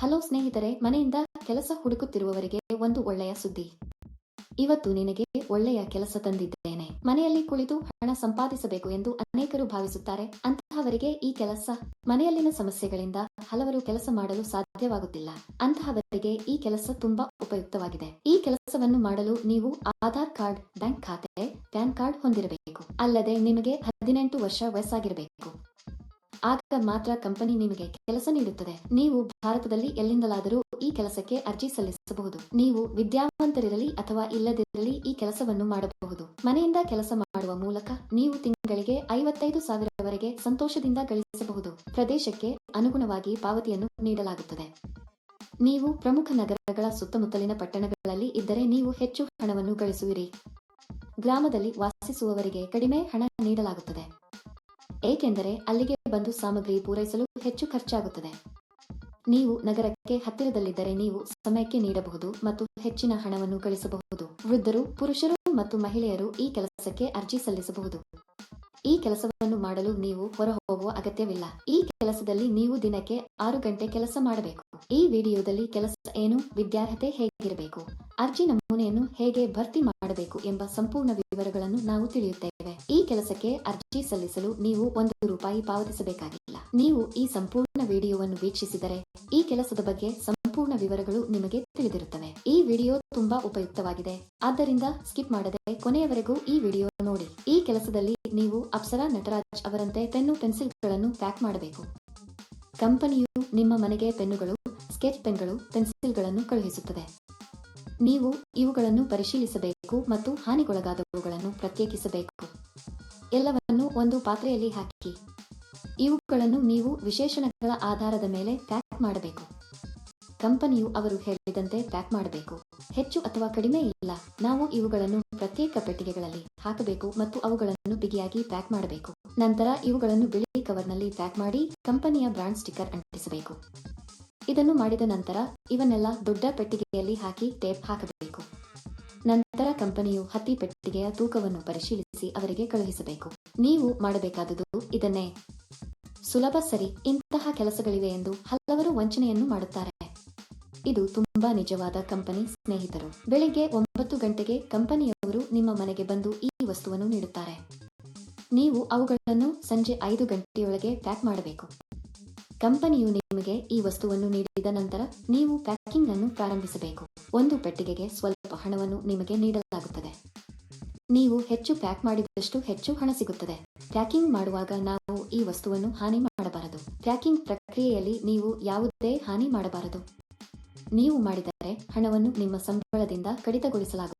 Hello ಸ್ನೇಹಿತರೆ, ಮನೆಯಿಂದ ಕೆಲಸ ಹುಡುಕುತ್ತಿರುವವರಿಗೆ ಒಂದು ಒಳ್ಳೆಯ ಸುದ್ದಿ. ಇವತ್ತು ನಿನಗೆ ಒಳ್ಳೆಯ ಕೆಲಸ ತಂದಿದ್ದೇನೆ. ಮನೆಯಲ್ಲಿ ಕುಳಿತು ಹಣ ಸಂಪಾದಿಸಬೇಕು ಎಂದು ಅನೇಕರು ಭಾವಿಸುತ್ತಾರೆ. ಅಂತಹವರಿಗೆ ಈ ಕೆಲಸ ಮನೆಯಲ್ಲಿನ ಸಮಸ್ಯೆಗಳಿಂದ ಹಲವರು ಕೆಲಸ ಮಾಡಲು ಸಾಧ್ಯವಾಗುತ್ತಿಲ್ಲ. ಅಂತಹವರಿಗೆ ಈ ಕೆಲಸ ತುಂಬಾ ಉಪಯುಕ್ತವಾಗಿದೆ. ಈ ಕೆಲಸವನ್ನು ಮಾಡಲು ನೀವು ಆಧಾರ್ ಕಾರ್ಡ್, ಬ್ಯಾಂಕ್ ಖಾತೆ, ಪ್ಯಾನ್ ಕಾರ್ಡ್ ಹೊಂದಿರಬೇಕು. ಅಲ್ಲದೆ ನಿಮಗೆ ಹದಿನೆಂಟು ವರ್ಷ ವಯಸ್ಸಾಗಿರಬೇಕು. ಆಗ ಮಾತ್ರ ಕಂಪನಿ ನಿಮಗೆ ಕೆಲಸ ನೀಡುತ್ತದೆ. ನೀವು ಭಾರತದಲ್ಲಿ ಎಲ್ಲಿಂದಲಾದರೂ ಈ ಕೆಲಸಕ್ಕೆ ಅರ್ಜಿ ಸಲ್ಲಿಸಬಹುದು. ನೀವು ವಿದ್ಯಾವಂತರಿರಲಿ ಅಥವಾ ಇಲ್ಲದಿರಲಿ ಈ ಕೆಲಸವನ್ನು ಮಾಡಬಹುದು. ಮನೆಯಿಂದ ಕೆಲಸ ಮಾಡುವ ಮೂಲಕ ನೀವು ತಿಂಗಳಿಗೆ ಐವತ್ತೈದು ಸಾವಿರವರೆಗೆ ಸಂತೋಷದಿಂದ ಗಳಿಸಬಹುದು. ಪ್ರದೇಶಕ್ಕೆ ಅನುಗುಣವಾಗಿ ಪಾವತಿಯನ್ನು ನೀಡಲಾಗುತ್ತದೆ. ನೀವು ಪ್ರಮುಖ ನಗರಗಳ ಸುತ್ತಮುತ್ತಲಿನ ಪಟ್ಟಣಗಳಲ್ಲಿ ಇದ್ದರೆ ನೀವು ಹೆಚ್ಚು ಹಣವನ್ನು ಗಳಿಸುವಿರಿ. ಗ್ರಾಮದಲ್ಲಿ ವಾಸಿಸುವವರಿಗೆ ಕಡಿಮೆ ಹಣ ನೀಡಲಾಗುತ್ತದೆ. ಏಕೆಂದರೆ ಅಲ್ಲಿಗೆ ಬಂದು ಸಾಮಗ್ರಿ ಪೂರೈಸಲು ಹೆಚ್ಚು ಖರ್ಚಾಗುತ್ತದೆ. ನೀವು ನಗರಕ್ಕೆ ಹತ್ತಿರದಲ್ಲಿದ್ದರೆ ನೀವು ಸಮಯಕ್ಕೆ ನೀಡಬಹುದು ಮತ್ತು ಹೆಚ್ಚಿನ ಹಣವನ್ನು ಗಳಿಸಬಹುದು. ವೃದ್ಧರು, ಪುರುಷರು ಮತ್ತು ಮಹಿಳೆಯರು ಈ ಕೆಲಸಕ್ಕೆ ಅರ್ಜಿ ಸಲ್ಲಿಸಬಹುದು. ಈ ಕೆಲಸವನ್ನು ಮಾಡಲು ನೀವು ಹೊರಹೋಗುವ ಅಗತ್ಯವಿಲ್ಲ. ಈ ಕೆಲಸದಲ್ಲಿ ನೀವು ದಿನಕ್ಕೆ ಆರು ಗಂಟೆ ಕೆಲಸ ಮಾಡಬೇಕು. ಈ ವಿಡಿಯೋದಲ್ಲಿ ಕೆಲಸ ಏನು, ವಿದ್ಯಾರ್ಹತೆ ಹೇಗಿರಬೇಕು, ಅರ್ಜಿ ನಮೂನೆಯನ್ನು ಹೇಗೆ ಭರ್ತಿ ಮಾಡಬೇಕು ಎಂಬ ಸಂಪೂರ್ಣ ವಿವರಗಳನ್ನು ನಾವು ತಿಳಿಯುತ್ತೇವೆ. ಈ ಕೆಲಸಕ್ಕೆ ಅರ್ಜಿ ಸಲ್ಲಿಸಲು ನೀವು ಒಂದು ರೂಪಾಯಿ ಪಾವತಿಸಬೇಕಾಗಿಲ್ಲ. ನೀವು ಈ ಸಂಪೂರ್ಣ ವಿಡಿಯೋವನ್ನು ವೀಕ್ಷಿಸಿದರೆ ಈ ಕೆಲಸದ ಬಗ್ಗೆ ಸಂಪೂರ್ಣ ವಿವರಗಳು ನಿಮಗೆ ತಿಳಿದಿರುತ್ತವೆ. ಈ ವಿಡಿಯೋ ತುಂಬಾ ಉಪಯುಕ್ತವಾಗಿದೆ. ಆದ್ದರಿಂದ ಸ್ಕಿಪ್ ಮಾಡದೆ ಕೊನೆಯವರೆಗೂ ಈ ವಿಡಿಯೋ ನೋಡಿ. ಈ ಕೆಲಸದಲ್ಲಿ ನೀವು ಅಪ್ಸರಾ ನಟರಾಜ್ ಅವರಂತೆ ಪೆನ್ನು ಪೆನ್ಸಿಲ್ಗಳನ್ನು ಪ್ಯಾಕ್ ಮಾಡಬೇಕು. ಕಂಪನಿಯು ನಿಮ್ಮ ಮನೆಗೆ ಪೆನ್ನುಗಳು, ಸ್ಕೆಚ್ ಪೆನ್ಗಳು, ಪೆನ್ಸಿಲ್ಗಳನ್ನು ಕಳುಹಿಸುತ್ತದೆ. ನೀವು ಇವುಗಳನ್ನು ಪರಿಶೀಲಿಸಬೇಕು ಮತ್ತು ಹಾನಿಗೊಳಗಾದವುಗಳನ್ನು ಪ್ರತ್ಯೇಕಿಸಬೇಕು. ಎಲ್ಲವನ್ನು ಒಂದು ಪಾತ್ರೆಯಲ್ಲಿ ಹಾಕಿ. ಇವುಗಳನ್ನು ನೀವು ವಿಶೇಷಣಗಳ ಆಧಾರದ ಮೇಲೆ ಪ್ಯಾಕ್ ಮಾಡಬೇಕು. ಕಂಪನಿಯು ಅವರು ಹೇಳಿದಂತೆ ಪ್ಯಾಕ್ ಮಾಡಬೇಕು. ಹೆಚ್ಚು ಅಥವಾ ಕಡಿಮೆ ಇಲ್ಲ. ನಾವು ಇವುಗಳನ್ನು ಪ್ರತ್ಯೇಕ ಪೆಟ್ಟಿಗೆಗಳಲ್ಲಿ ಹಾಕಬೇಕು ಮತ್ತು ಅವುಗಳನ್ನು ಬಿಗಿಯಾಗಿ ಪ್ಯಾಕ್ ಮಾಡಬೇಕು. ನಂತರ ಇವುಗಳನ್ನು ಬಿಳಿ ಕವರ್ನಲ್ಲಿ ಪ್ಯಾಕ್ ಮಾಡಿ ಕಂಪನಿಯ ಬ್ರಾಂಡ್ ಸ್ಟಿಕ್ಕರ್ ಅಂಟಿಸಬೇಕು. ಇದನ್ನು ಮಾಡಿದ ನಂತರ ಇವನ್ನೆಲ್ಲ ದೊಡ್ಡ ಪೆಟ್ಟಿಗೆಯಲ್ಲಿ ಹಾಕಿ ಟೇಪ್ ಹಾಕಬೇಕು. ನಂತರ ಕಂಪನಿಯು ಹತ್ತಿ ಪೆಟ್ಟಿಗೆಯ ತೂಕವನ್ನು ಪರಿಶೀಲಿಸಿ ಅವರಿಗೆ ಕಳುಹಿಸಬೇಕು. ನೀವು ಮಾಡಬೇಕಾದುದು ಇದನ್ನೇ. ಸುಲಭ ಸರಿ, ಇಂತಹ ಕೆಲಸಗಳಿವೆ ಎಂದು ಹಲವರು ವಂಚನೆಯನ್ನು ಮಾಡುತ್ತಾರೆ. ಇದು ತುಂಬಾ ನಿಜವಾದ ಕಂಪನಿ ಸ್ನೇಹಿತರು. ಬೆಳಿಗ್ಗೆ ಒಂಬತ್ತು ಗಂಟೆಗೆ ಕಂಪನಿಯವರು ನಿಮ್ಮ ಮನೆಗೆ ಬಂದು ಈ ವಸ್ತುವನ್ನು ನೀಡುತ್ತಾರೆ. ನೀವು ಅವುಗಳನ್ನು ಸಂಜೆ ಐದು ಗಂಟೆಯೊಳಗೆ ಪ್ಯಾಕ್ ಮಾಡಬೇಕು. ಕಂಪನಿಯು ನಿಮಗೆ ಈ ವಸ್ತುವನ್ನು ನೀಡಿದ ನಂತರ ನೀವು ಪ್ಯಾಕಿಂಗ್ ಅನ್ನು ಪ್ರಾರಂಭಿಸಬೇಕು. ಒಂದು ಪೆಟ್ಟಿಗೆಗೆ ಸ್ವಲ್ಪ ಹಣವನ್ನು ನಿಮಗೆ ನೀಡಲಾಗುತ್ತದೆ. ನೀವು ಹೆಚ್ಚು ಪ್ಯಾಕ್ ಮಾಡಿದಷ್ಟು ಹೆಚ್ಚು ಹಣ ಸಿಗುತ್ತದೆ. ಪ್ಯಾಕಿಂಗ್ ಮಾಡುವಾಗ ನಾವು ಈ ವಸ್ತುವನ್ನು ಹಾನಿ ಮಾಡಬಾರದು. ಪ್ಯಾಕಿಂಗ್ ಪ್ರಕ್ರಿಯೆಯಲ್ಲಿ ನೀವು ಯಾವುದೇ ಹಾನಿ ಮಾಡಬಾರದು. ನೀವು ಮಾಡಿದರೆ ಹಣವನ್ನು ನಿಮ್ಮ ಸಂಬಳದಿಂದ ಕಡಿತಗೊಳಿಸಲಾಗುತ್ತದೆ.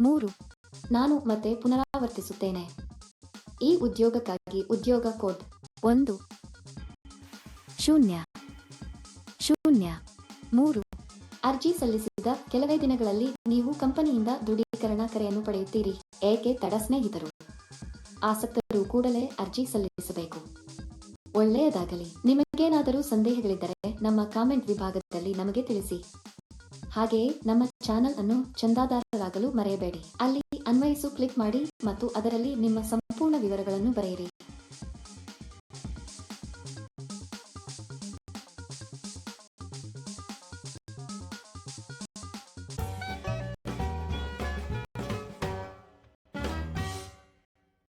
ಮೂರು. ನಾನು ಮತ್ತೆ ಪುನರಾವರ್ತಿಸುತ್ತೇನೆ. ಈ ಉದ್ಯೋಗಕ್ಕಾಗಿ ಉದ್ಯೋಗ ಕೋಡ್ ಒಂದು. ಶೂನ್ಯ. ಶೂನ್ಯ. ಮೂರು. ಅರ್ಜಿ ಸಲ್ಲಿಸಿದ ಕೆಲವೇ ದಿನಗಳಲ್ಲಿ ನೀವು ಕಂಪನಿಯಿಂದ ದೃಢೀಕರಣ ಕರೆಯನ್ನು ಪಡೆಯುತ್ತೀರಿ, ಏಕೆ ತಡ ಸ್ನೇಹಿತರು? ಆಸಕ್ತರು ಕೂಡಲೇ ಅರ್ಜಿ ಸಲ್ಲಿಸಬೇಕು. ಒಳ್ಳೆಯದಾಗಲಿ. ನಿಮಗೇನಾದರೂ ಸಂದೇಹಗಳಿದ್ದರೆ ನಮ್ಮ ಕಾಮೆಂಟ್ ವಿಭಾಗದಲ್ಲಿ ನಮಗೆ ತಿಳಿಸಿ. ಹಾಗೆಯೇ ನಮ್ಮ ಚಾನೆಲ್ ಅನ್ನು ಚಂದಾದಾರರಾಗಲು ಮರೆಯಬೇಡಿ. ಅಲ್ಲಿ ಅನ್ವಯಿಸು ಕ್ಲಿಕ್ ಮಾಡಿ ಮತ್ತು ಅದರಲ್ಲಿ ನಿಮ್ಮ ಸಂಪೂರ್ಣ ವಿವರಗಳನ್ನು ಬರೆಯಿರಿ.